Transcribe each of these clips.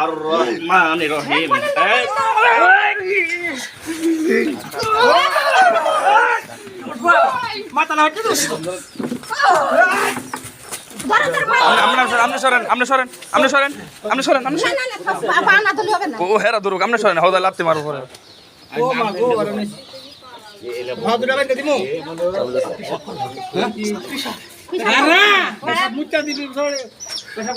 আর রহমান রহিম হচ্ছে আমরা সরেন আমরা সরেন আমরা সরেন আমরা সরেন আমরা সরেন ও হেরা দুরুক আমরা সরেন হদা লাত্তি মারো পরে ও মা গো আরে নেই ভাত দুটা বেঁধে দিমু আরে মুচ্চা দিবি সরে পেশাব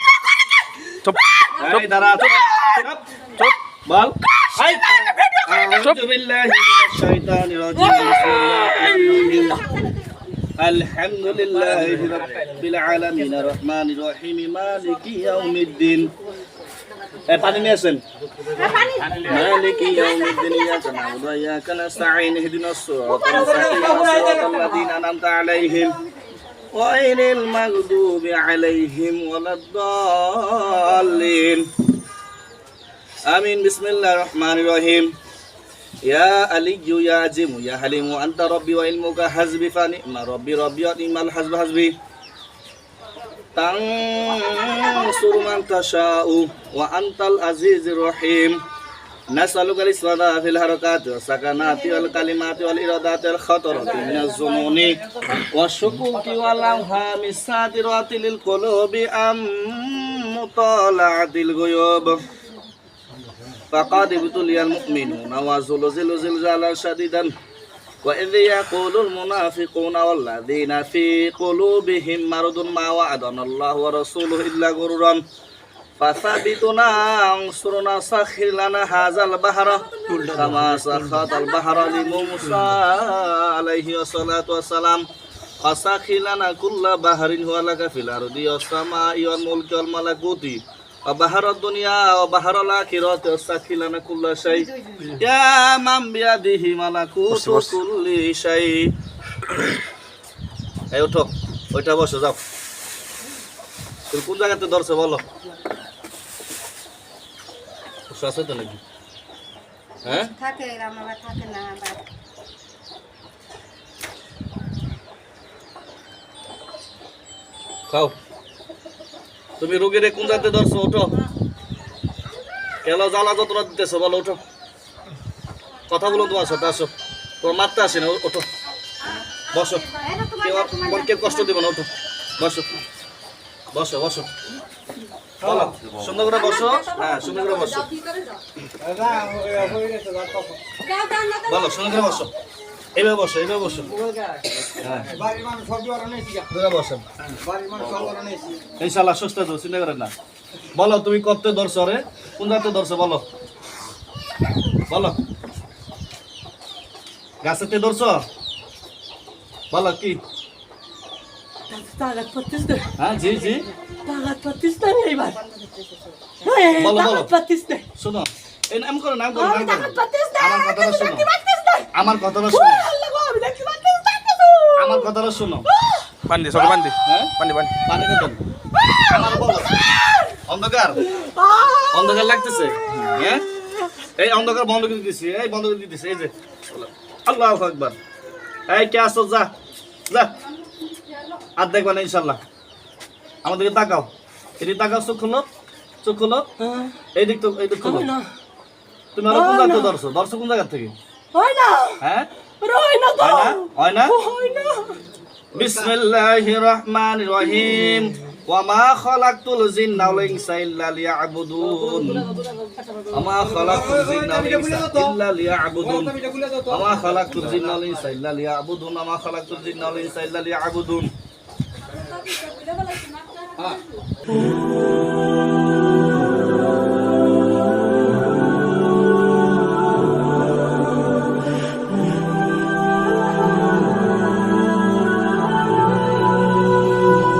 চুপ চুপ দাঁড়া চুপ চুপ বল। হাই চুপ। বিল্লাহি মিনাশ শাইতানির রাজিম। আলহামদুলিল্লাহি রাব্বিল আলামিন আর-রহমানির রহিম। মালিকি ইয়াউমিদ্দিন। পানি নিয়ে আসেন। মালিকি ইয়াউমিদ্দিন ইয়াকা না'বুদু ইহদিনাস সিরাতাল মুস্তাকিম সিরাতাল লাযীনা আন'আমতা আলাইহিম। غير المغضوب عليهم ولا الضالين. آمين. بسم الله الرحمن الرحيم. يا علي يا عزيم يا حليم أنت ربي وعلمك حسبي فنعم ربي ربي ونعم الحسب حسبي. تنصر من تشاء وأنت العزيز الرحيم. نسألك الإسلام في الحركات والسكنات والكلمات والإرادات الخطرة من الظنون والشكوك والأوهام الساترة للقلوب أم مطالعة الغيوب فقد ابتلي المؤمنون وزلزلوا زلزالا شديدا وإذ يقول المنافقون والذين في قلوبهم مرض ما وعدنا الله ورسوله إلا غرورا فثبتنا انصرنا سخر لنا هذا البحر كما سخط البحر لموسى عليه الصلاة والسلام وسخر لنا كل بحر هو لك في الأرض والسماء والملك والملكوت وبحر الدنيا وبحر الآخرة وسخر لنا كل شيء يا من بيده ملكوت كل شيء এই ওঠো ওইটা বসো যাও তুমি কোন জায়গাতে ধরছো বলো আছে তো নাকি? হ্যাঁ? থাকে থাকে না খাও। তুমি রোগীরে কোন জায়গাতে ধরছো? ওঠো। কেন জ্বালা যন্ত্রণা দিতেছো? বলো ওঠো। কথা বলো তোমার সাথে আসো। তোমার মারতে আসে না ওঠো। বসো। কেউ কেউ কষ্ট দেবে না ওঠো। বসো। বসো বসো। বলো। সুন্দর করে বসো। হ্যাঁ সুন্দর করে বসো। বলো সুন্দর করে বসো। এইভাবে বসো এইভাবে বসো। হ্যাঁ। বাড়ির মানুষ সব জোয়ার নেই এইভাবে বসো। বাড়ির মানুষ সব জোয়ার নেই ইনশাল্লাহ সুস্থ তো চিন্তা করেন না। বলো তুমি করতে ধরছো রে? কোন রাতে ধরছো বলো। বলো। গাছেতে ধরছো? বলো কি? হ্যাঁ জি জি। তাগাত পাতিস না এইবার বলো, বলো। পাতিস না শোনো এই নাম করো নাম করো না আমার কথাটা শোনো। আমার কথাটা শোনো। আমার কথাটা শোনো। বান্দি সব বান্দি। হ্যাঁ? বান্দি বান্দি। পানি আমার বলো। অন্ধকার। অন্ধকার? লাগতেছে? হ্যাঁ? এই অন্ধকার বন্ধ করে দিছি এই বন্ধ করে দিতেছি এই যে। আল্লাহ আকবার। এই কে আসো যা যা। আর দেখবা না ইনশাল্লাহ আমাদেরকে তাকাও। এদিকে তাকাও চোখ খুলো চোখ খুলো। এই দিক তো এই দিক খুলো তুমি আরও কোন জায়গা ধরছো ধরছো কোন জায়গা থেকে? হয় না। হ্যাঁ? রয় না গো হয় না? হয় না? হয় না। বিসমিল্লাহির রহমানির রহিম। ওয়ামা খালাকতুল জিন্না ওয়াল ইনসা ইল্লা লিয়াবুদুন। ওয়ামা খালাকতুল জিন্না ওয়াল ইনসা ইল্লা লিয়াবুদুন। ওয়ামা খালাকতুল জিন্না ওয়াল ইনসা ইল্লা লিয়াবুদুন। ওয়ামা খালাকতুল জিন্না হ্যাঁ